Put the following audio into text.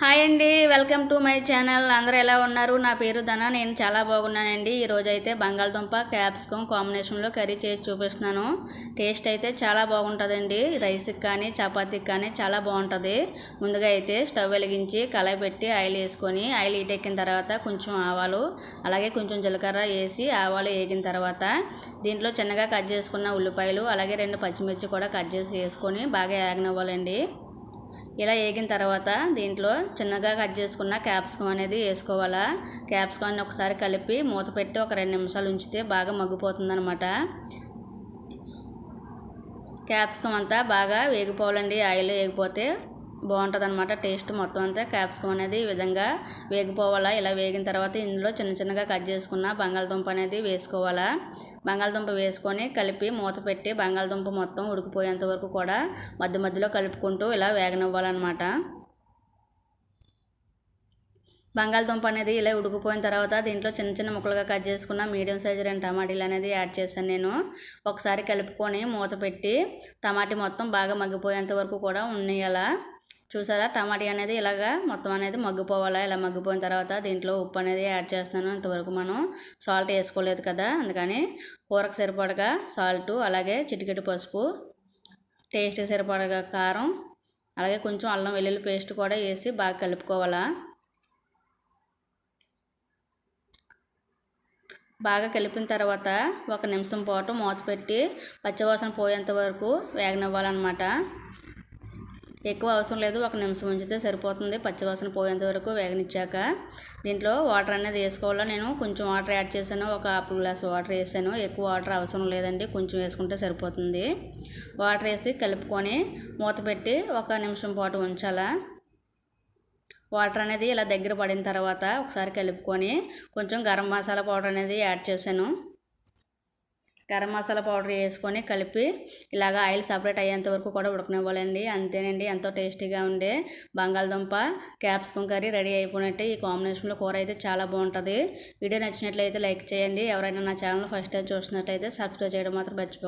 Hi అండి welcome to my channel. అందరూ ఎలా ఉన్నారు? నా పేరు ధన నేను చాలా బాగున్నానండి. ఈరోజు అయితే బంగాళదుంప క్యాప్సికమ్ కాంబినేషన్లో కర్రీ చేసి చూపిస్తున్నాను. టేస్ట్ అయితే చాలా బాగుంటుందండి. రైస్కి కానీ చపాతీకి కానీ చాలా బాగుంటుంది. ముందుగా అయితే స్టవ్ వెలిగించి కళాయి పెట్టి ఆయిల్ వేసుకొని ఆయిల్ హీట్ ఎక్కిన తర్వాత కొంచెం ఆవాలు అలాగే కొంచెం జీలకర్ర వేసి ఆవాలు వేగిన తర్వాత దీంట్లో చిన్నగా కట్ చేసుకున్న ఉల్లిపాయలు అలాగే రెండు పచ్చిమిర్చి కూడా కట్ చేసి వేసుకొని బాగా యాగనివ్వాలండి ఇలా వేగిన తర్వాత దీంట్లో చిన్నగా కట్ చేసుకున్న క్యాప్సికమ్ అనేది వేసుకోవాలా. క్యాప్సికాన్ని ఒకసారి కలిపి మూత పెట్టి ఒక రెండు నిమిషాలు ఉంచితే బాగా మగ్గిపోతుందనమాట క్యాప్సికం క్యాప్సికమ్ అంతా బాగా వేగిపోవాలండి. ఆయిల్ వేగిపోతే బాగుంటుంది అనమాట టేస్ట్ మొత్తం అంతా క్యాప్సికమ్ అనేది ఈ విధంగా వేగిపోవాలా ఇలా వేగిన తర్వాత ఇందులో చిన్న చిన్నగా కట్ చేసుకున్న బంగాళదుంప అనేది వేసుకోవాలా. బంగాళదుంప వేసుకొని కలిపి మూత పెట్టి బంగాళదుంప మొత్తం ఉడికిపోయేంత వరకు కూడా మధ్య మధ్యలో కలుపుకుంటూ ఇలా వేగనివ్వాలన్నమాట. బంగాళదుంప అనేది ఇలా ఉడికిపోయిన తర్వాత దీంట్లో చిన్న చిన్న ముక్కలుగా కట్ చేసుకున్న మీడియం సైజు రెండు టమాటీలు అనేది యాడ్ చేశాను నేను. ఒకసారి కలుపుకొని మూత పెట్టి టమాటీ మొత్తం బాగా మగ్గిపోయేంత వరకు కూడా ఉన్నాయి అలా చూసారా? టమాటీ అనేది ఇలాగా మొత్తం అనేది మగ్గిపోవాలా? ఇలా మగ్గిపోయిన తర్వాత దీంట్లో ఉప్పు అనేది యాడ్ చేస్తున్నాను. ఇంతవరకు మనం సాల్ట్ వేసుకోలేదు కదా? అందుకని కూరకు సరిపడగా సాల్ట్ అలాగే చిటికెటి పసుపు టేస్ట్కి సరిపడగా కారం అలాగే కొంచెం అల్లం వెల్లుల్లి పేస్ట్ కూడా వేసి బాగా కలుపుకోవాలా? బాగా కలిపిన తర్వాత ఒక నిమిషం పాటు మూత పెట్టి పచ్చివాసన పోయేంత వరకు వేగనివ్వాలన్నమాట. ఎక్కువ అవసరం లేదు. ఒక నిమిషం ఉంచితే సరిపోతుంది. పచ్చివాసన పోయేంత వరకు వేగనిచ్చాక దీంట్లో వాటర్ అనేది వేసుకోవాలా? నేను కొంచెం వాటర్ యాడ్ చేశాను. ఒక హాఫ్ గ్లాస్ వాటర్ వేసాను. ఎక్కువ వాటర్ అవసరం లేదండి. కొంచెం వేసుకుంటే సరిపోతుంది. వాటర్ వేసి కలుపుకొని మూత పెట్టి ఒక నిమిషం పాటు ఉంచాలా? వాటర్ అనేది ఇలా దగ్గర పడిన తర్వాత ఒకసారి కలుపుకొని కొంచెం గరం మసాలా పౌడర్ అనేది యాడ్ చేశాను. గరం మసాలా పౌడర్ వేసుకొని కలిపి ఇలాగ ఆయిల్ సపరేట్ అయ్యేంత వరకు కూడా ఉడకనివ్వాలండి. అంతేనండి ఎంతో టేస్టీగా ఉండే బంగాళదుంప క్యాప్సికమ్ కర్రీ రెడీ అయిపోయినట్టే ఈ కాంబినేషన్లో కూర అయితే చాలా బాగుంటుంది. వీడియో నచ్చినట్లయితే లైక్ చేయండి. ఎవరైనా నా ఛానల్ ఫస్ట్ టైం చూసినట్లయితే సబ్స్క్రైబ్ చేయడం మాత్రం మర్చిపోకండి